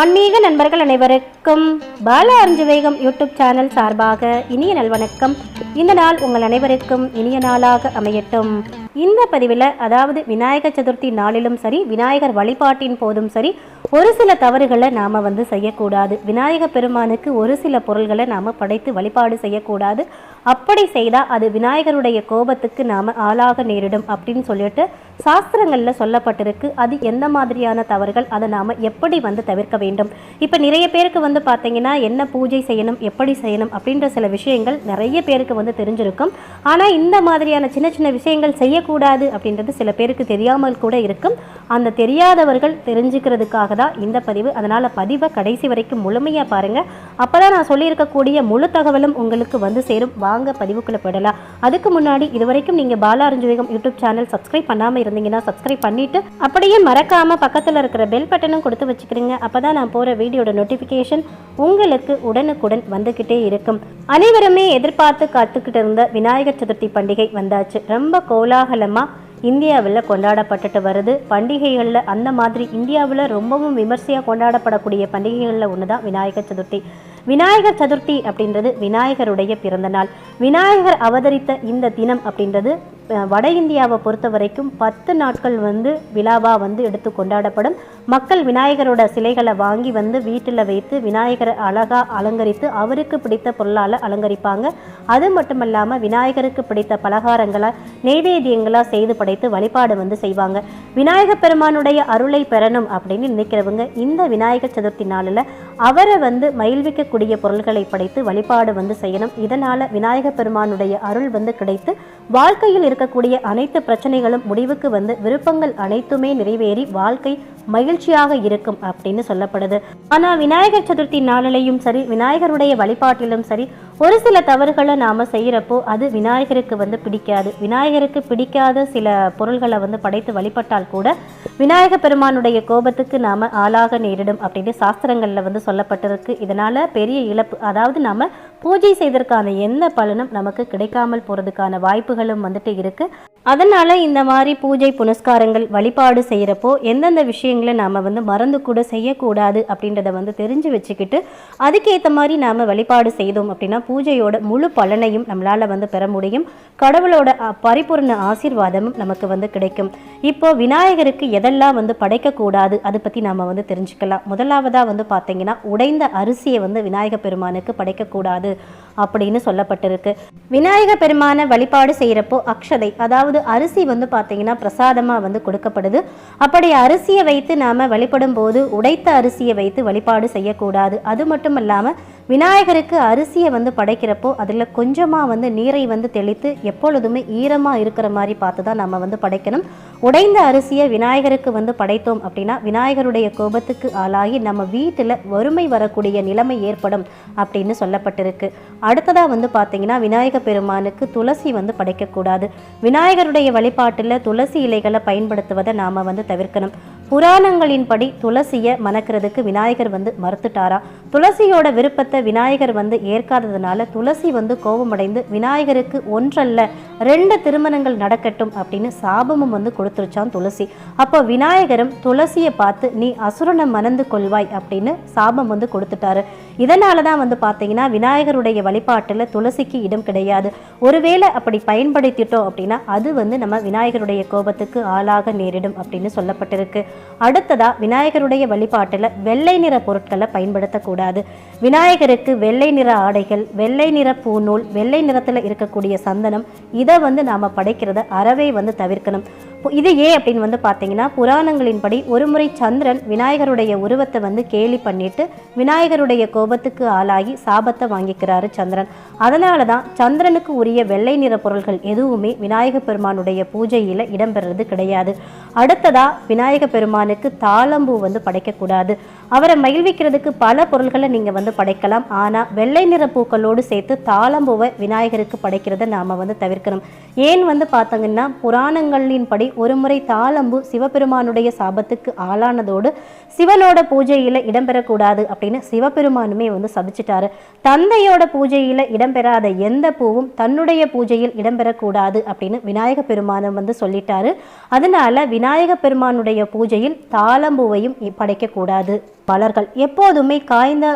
ஆன்மீக நண்பர்கள் அனைவருக்கும் பால அறிஞ்சு வேகம் யூடியூப் சேனல் சார்பாக இனிய நல்வணக்கம் இந்த நாள் உங்கள் அனைவருக்கும் இனிய நாளாக அமையட்டும். இந்த பதிவில் அதாவது விநாயகர் சதுர்த்தி நாளிலும் சரி விநாயகர் வழிபாட்டின் போதும் சரி ஒரு சில தவறுகளை நாம் வந்து செய்யக்கூடாது. விநாயகர் பெருமானுக்கு ஒரு சில பொருள்களை நாம் படைத்து வழிபாடு செய்யக்கூடாது. அப்படி செய்தால் அது விநாயகருடைய கோபத்துக்கு நாம் ஆளாக நேரிடும் அப்படின்னு சொல்லிட்டு சாஸ்திரங்களில் சொல்லப்பட்டிருக்கு. அது எந்த மாதிரியான தவறுகள்? அதை நாம் எப்படி வந்து தவிர்க்க வேண்டும்? இப்போ நிறைய பேருக்கு வந்து பார்த்தீங்கன்னா என்ன பூஜை செய்யணும் எப்படி செய்யணும் அப்படின்ற சில விஷயங்கள் நிறைய பேருக்கு வந்து தெரிஞ்சிருக்கும். ஆனால் இந்த மாதிரியான சின்ன சின்ன விஷயங்கள் செய்யக்கூடாது அப்படின்றது சில பேருக்கு தெரியாமல் கூட இருக்கும். அந்த தெரியாதவர்கள் தெரிஞ்சுக்கிறதுக்காக தான் இந்த பதிவு. அதனால் பதிவை கடைசி வரைக்கும் முழுமையாக பாருங்கள் அப்போ தான் நான் சொல்லியிருக்கக்கூடிய முழு தகவலும் உங்களுக்கு வந்து சேரும். வாங்க பதிவுக்குள்ளே போயிடலாம். அதுக்கு முன்னாடி இதுவரைக்கும் நீங்கள் பாலாரஞ்சுவேகம் யூடியூப் சேனல் சப்ஸ்கிரைப் பண்ணாமல் இருந்தீங்கன்னா சப்ஸ்கிரைப் பண்ணிவிட்டு அப்படியே மறக்காமல் பக்கத்தில் இருக்கிற பெல் பட்டனும் கொடுத்து வச்சுக்கிறீங்க. அப்போ தான் நான் போகிற வீடியோட நோட்டிஃபிகேஷன் உங்களுக்கு உடனுக்குடன் வந்துக்கிட்டே இருக்கும். அனைவருமே எதிர்பார்த்து காத்துக்கிட்டு இருந்த விநாயகர் சதுர்த்தி பண்டிகை வந்தாச்சு. ரொம்ப கோலாகலமாக இந்தியாவில் கொண்டாடப்பட்டுட்டு வருது. பண்டிகைகளில் அந்த மாதிரி இந்தியாவில் ரொம்பவும் விமர்சையாக கொண்டாடப்படக்கூடிய பண்டிகைகளில் ஒன்று தான் விநாயகர் சதுர்த்தி. விநாயகர் சதுர்த்தி அப்படின்றது விநாயகருடைய பிறந்த நாள். விநாயகர் அவதரித்த இந்த தினம் அப்படின்றது வட இந்தியாவை பொறுத்த வரைக்கும் பத்து நாட்கள் வந்து விழாவாக வந்து எடுத்து கொண்டாடப்படும். மக்கள் விநாயகரோட சிலைகளை வாங்கி வந்து வீட்டில் வைத்து விநாயகரை அழகாக அலங்கரித்து அவருக்கு பிடித்த பொருளால் அலங்கரிப்பாங்க. அது மட்டும் இல்லாமல் விநாயகருக்கு பிடித்த பலகாரங்களை நெய்வேத்தியங்களாக செய்து படைத்து வழிபாடு வந்து செய்வாங்க. விநாயகர் பெருமானுடைய அருளை பெறணும் அப்படின்னு நினைக்கிறவங்க இந்த விநாயகர் சதுர்த்தி நாளில் அவரை வந்து மகிழ்விக்கக்கூடிய பொருள்களை படைத்து வழிபாடு வந்து செய்யணும். இதனால் விநாயகர் பெருமானுடைய அருள் வந்து கிடைத்து வாழ்க்கையில் இருக்கக்கூடிய அனைத்து பிரச்சனைகளும் முடிவுக்கு வந்து விருப்பங்கள் அனைத்துமே நிறைவேறி வாழ்க்கை மகிழ்ச்சியாக இருக்கும் அப்படின்னு சொல்லப்படுது. ஆனால் விநாயகர் சதுர்த்தி நாளிலையும் சரி விநாயகருடைய வழிபாட்டிலும் சரி ஒரு சில தவறுகளை நாம் செய்கிறப்போ அது விநாயகருக்கு வந்து பிடிக்காது. விநாயகருக்கு பிடிக்காத சில பொருள்களை வந்து படைத்து வழிபட்டால் கூட விநாயக பெருமானுடைய கோபத்துக்கு நாம் ஆளாக நேரிடும் அப்படின்னு சாஸ்திரங்களில் வந்து சொல்லப்பட்டிருக்கு. இதனால் பெரிய இழப்பு அதாவது நாம் பூஜை செய்ததற்கான எந்த பலனும் நமக்கு கிடைக்காமல் போகிறதுக்கான வாய்ப்புகளும் வந்துட்டு இருக்குது அதனால் இந்த மாதிரி பூஜை புனஸ்காரங்கள் வழிபாடு செய்கிறப்போ எந்தெந்த விஷயங்களை நாம் வந்து மறந்து கூட செய்யக்கூடாது அப்படின்றத வந்து தெரிஞ்சு வச்சுக்கிட்டு அதுக்கேற்ற மாதிரி நாம் வழிபாடு செய்தோம் அப்படின்னா பூஜையோட முழு பலனையும் நம்மளால் வந்து பெற முடியும். கடவுளோட பரிபூர்ண ஆசீர்வாதமும் நமக்கு வந்து கிடைக்கும். இப்போ விநாயகருக்கு எதெல்லாம் வந்து படைக்கக்கூடாது அதை பற்றி நாம் வந்து தெரிஞ்சுக்கலாம். முதலாவதாக வந்து பார்த்தீங்கன்னா உடைந்த அரிசியை வந்து விநாயக பெருமானுக்கு படைக்கக்கூடாது. அப்படின்னு சொல்லப்பட்டிருக்கு. விநாயக பெருமான வழிபாடு செய்கிறப்போ அக்ஷதை அதாவது அரிசி வந்து பார்த்தீங்கன்னா பிரசாதமாக வந்து கொடுக்கப்படுது. அப்படி அரிசியை வைத்து நாம் வழிபடும் போது உடைத்த அரிசியை வைத்து வழிபாடு செய்யக்கூடாது. அது மட்டும் இல்லாமல் விநாயகருக்கு அரிசியை வந்து படைக்கிறப்போ அதில் கொஞ்சமாக வந்து நீரை வந்து தெளித்து எப்பொழுதுமே ஈரமாக இருக்கிற மாதிரி பார்த்து தான் நம்ம வந்து படைக்கணும். உடைந்த அரிசியை விநாயகருக்கு வந்து படைத்தோம் அப்படின்னா விநாயகருடைய கோபத்துக்கு ஆளாகி நம்ம வீட்டில் வறுமை வரக்கூடிய நிலைமை ஏற்படும் அப்படின்னு சொல்லப்பட்டிருக்கு. அடுத்ததாக வந்து பார்த்தீங்கன்னா விநாயக பெருமானுக்கு துளசி வந்து படைக்கக்கூடாது. விநாயகருடைய வழிபாட்டில் துளசி இலைகளை பயன்படுத்துவதை நாம் வந்து தவிர்க்கணும். புராணங்களின்படி துளசியை மணக்கிறதுக்கு விநாயகர் வந்து மறுத்துட்டாரா? துளசியோட விருப்பத்தை விநாயகர் வந்து ஏற்காததுனால துளசி வந்து கோபமடைந்து விநாயகருக்கு ஒன்றல்ல ரெண்டு திருமணங்கள் நடக்கட்டும் அப்படின்னு சாபமும் வந்து கொடுத்துருச்சான் துளசி. அப்போ விநாயகரும் துளசியை பார்த்து நீ அசுரனை மணந்து கொள்வாய் அப்படின்னு சாபம் வந்து கொடுத்துட்டாரு. இதனால தான் வந்து பார்த்தீங்கன்னா விநாயகருடைய வழிபாட்டில் துளசிக்கு இடம் கிடையாது. ஒருவேளை அப்படி பயன்படுத்திட்டோம் அப்படின்னா அது வந்து நம்ம விநாயகருடைய கோபத்துக்கு ஆளாக நேரிடும் அப்படின்னு சொல்லப்பட்டிருக்கு. அடுத்ததாக விநாயகருடைய வழிபாட்டில் வெள்ளை நிற பொருட்களை பயன்படுத்தக்கூடாது. விநாயகருக்கு வெள்ளை நிற ஆடைகள் வெள்ளை நிற பூநூல் வெள்ளை நிறத்தில் இருக்கக்கூடிய சந்தனம் இதை வந்து நாம் படைக்கிறத அறவே வந்து தவிர்க்கணும். இது ஏன் அப்படின்னு வந்து பார்த்தீங்கன்னா புராணங்களின்படி ஒருமுறை சந்திரன் விநாயகருடைய உருவத்தை வந்து கேலி பண்ணிட்டு விநாயகருடைய கோபத்துக்கு ஆளாகி சாபத்தை வாங்கிக்கிறாரு சந்திரன். அதனால தான் சந்திரனுக்கு உரிய வெள்ளை நிற பொருள்கள் எதுவுமே விநாயக பெருமானுடைய பூஜையில் இடம்பெறது கிடையாது. அடுத்ததா விநாயக பெருமானுக்கு தாளம்பூ வந்து படைக்கக்கூடாது. அவரை மகிழ்விக்கிறதுக்கு பல பொருள்களை நீங்கள் வந்து படைக்கலாம். ஆனால் வெள்ளை நிற பூக்களோடு சேர்த்து தாளம்பூவை விநாயகருக்கு படைக்கிறத நாம் வந்து தவிர்க்கணும். ஏன் வந்து பார்த்தீங்கன்னா புராணங்களின்படி ஒரு முறை தாளம்பு சிவபெருமானுடைய சாபத்துக்கு ஆளானதோடு சிவனோட பூஜையில் இடம்பெறக்கூடாது அப்படின்னு சிவபெருமானுமே வந்து சபிச்சிட்டாரு. தந்தையோட பூஜையில் இடம்பெறாத எந்த பூவும் தன்னுடைய பூஜையில் இடம்பெறக்கூடாது அப்படின்னு விநாயக பெருமானம் வந்து சொல்லிட்டாரு. அதனால விநாயக பெருமானுடைய பூஜையில் தாளம்பூவையும் படைக்கக்கூடாது. மலர்கள் எப்போதுமே காய்ந்த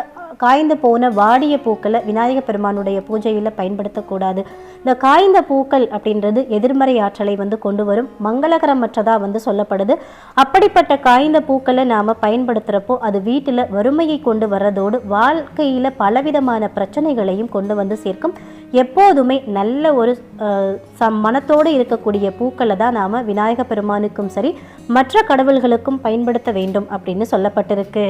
காய்ந்து போன வாடிய பூக்களை விநாயக பெருமானுடைய பூஜையில் பயன்படுத்தக்கூடாது. இந்த காய்ந்த பூக்கள் அப்படின்றது எதிர்மறை ஆற்றலை வந்து கொண்டு வரும் மங்களகரமற்றதாக வந்து சொல்லப்படுது. அப்படிப்பட்ட காய்ந்த பூக்களை நாம் பயன்படுத்துகிறப்போ அது வீட்டில் வறுமையை கொண்டு வர்றதோடு வாழ்க்கையில் பலவிதமான பிரச்சனைகளையும் கொண்டு வந்து சேர்க்கும். எப்போதுமே நல்ல ஒரு சம் மனத்தோடு இருக்கக்கூடிய பூக்களை தான் நாம் விநாயக பெருமானுக்கும் சரி மற்ற கடவுள்களுக்கும் பயன்படுத்த வேண்டும் அப்படின்னு சொல்லப்பட்டிருக்கு.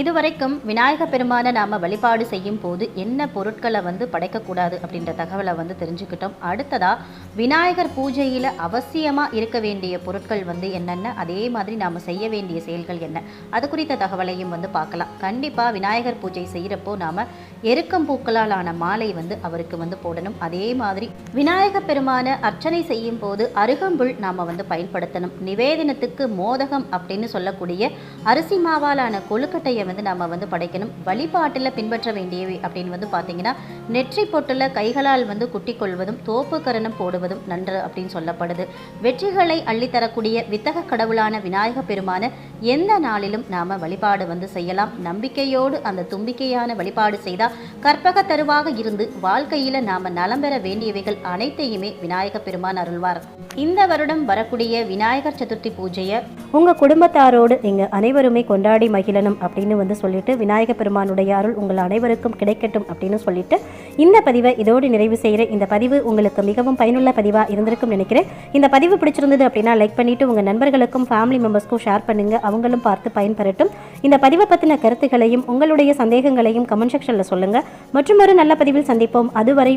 இதுவரைக்கும் விநாயக பெருமானை நாம் வழிபாடு செய்யும் போது என்ன பொருட்களை வந்து படைக்கக்கூடாது அப்படின்ற தகவலை வந்து தெரிஞ்சுக்கிட்டோம். அடுத்ததாக விநாயகர் பூஜையில் அவசியமாக இருக்க வேண்டிய பொருட்கள் வந்து என்னென்ன? அதே மாதிரி நாம் செய்ய வேண்டிய செயல்கள் என்ன? அது குறித்த தகவலையும் வந்து பார்க்கலாம். கண்டிப்பாக விநாயகர் பூஜை செய்கிறப்போ நாம் எருக்கம் பூக்களால் ஆன மாலை வந்து அவருக்கு வந்து போடணும் அதே மாதிரி விநாயக பெருமான அர்ச்சனை செய்யும் போது அருகம்புல் நாம் வந்து பயன்படுத்தணும். நிவேதனத்துக்கு மோதகம் அப்படின்னு சொல்லக்கூடிய அரிசி மாவாலான கொழுக்கட்டையை வந்து நாம் வந்து படைக்கணும். வழிபாட்டில் பின்பற்ற வேண்டியவை அப்படின்னு வந்து பார்த்தீங்கன்னா நெற்றி பொட்டில் கைகளால் வந்து குட்டிக் கொள்வதும் தோப்பு கரணம் போடுவதும் நன்று அப்படின்னு சொல்லப்படுது. வெற்றிகளை அள்ளித்தரக்கூடிய வித்தக கடவுளான விநாயக பெருமான எந்த நாளிலும் நாம் வழிபாடு வந்து செய்யலாம். நம்பிக்கையோடு அந்த தும்பிக்கையான வழிபாடு செய்தால் கற்பக தருவாக இருந்து வாழ்க்கையில் நாம் நாம் நலம் பெற வேண்டியவைகள் அனைத்தையுமே விநாயக பெருமான் அருள்வார். இந்த வருடம் வரக்கூடிய விநாயகர் சதுர்த்தி பூஜையை உங்கள் குடும்பத்தாரோடு நீங்கள் அனைவருமே கொண்டாடி மகிழணும் அப்படின்னு வந்து சொல்லிட்டு விநாயக பெருமானுடைய அருள் உங்கள் அனைவருக்கும் கிடைக்கட்டும் அப்படின்னு சொல்லிட்டு இந்த பதிவை இதோடு நிறைவு செய்கிற இந்த பதிவு உங்களுக்கு மிகவும் பயனுள்ள பதிவாக இருந்திருக்கும் நினைக்கிறேன். இந்த பதிவு பிடிச்சிருந்தது அப்படின்னா லைக் பண்ணிவிட்டு உங்கள் நண்பர்களுக்கும் ஃபேமிலி மெம்பர்ஸ்க்கும் ஷேர் பண்ணுங்கள் அவங்களும் பார்த்து பயன்பெறட்டும். இந்த பதிவை பற்றின கருத்துக்களையும் உங்களுடைய சந்தேகங்களையும் கமெண்ட் செக்ஷனில் சொல்லுங்கள் மற்றும் ஒரு நல்ல பதிவில் சந்திப்போம். அதுவரை